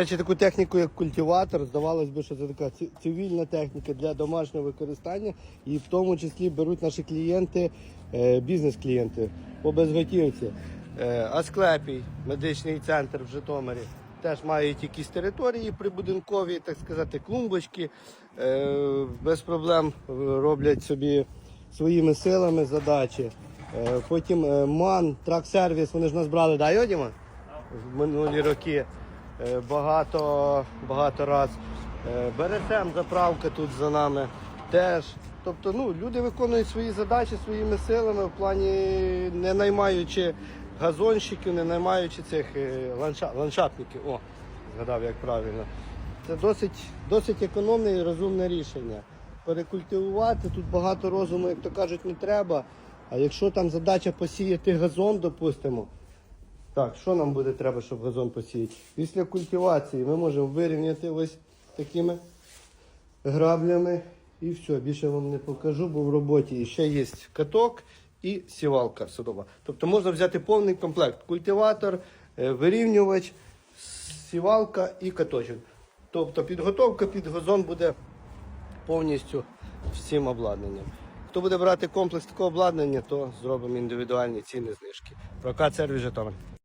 Речі, таку техніку, як культиватор, здавалось би, що це така цивільна техніка для домашнього використання, і в тому числі беруть наші клієнти, е, бізнес-клієнти по безготівці. Е, Асклепій, медичний центр в Житомирі, теж мають якісь території прибудинкові, так сказати, клумбочки. Е, Без проблем роблять собі своїми силами задачі. Потім МАН, трак-сервіс, вони ж нас брали, да, Йодіма? в минулі роки багато, багато раз. Е, БРСМ заправка тут за нами теж. Тобто ну, люди виконують свої задачі своїми силами в плані не наймаючи газонщиків, не наймаючи цих е, ландша, ландшафтників. О, згадав як правильно. Це досить, досить економне і розумне рішення. Перекультивувати тут багато розуму, як то кажуть, не треба. А якщо там задача посіяти газон, допустимо, так, що нам буде треба, щоб газон посіяти? Після культивації ми можемо вирівняти ось такими граблями. І все, більше вам не покажу, бо в роботі ще є каток і сівалка садова. Тобто можна взяти повний комплект: культиватор, е, вирівнювач, сівалка і каточок. Тобто підготовка під газон буде повністю всім обладнанням. Хто буде брати комплекс такого обладнання, то зробимо індивідуальні ціни знижки. Прокат сервіс Житомир.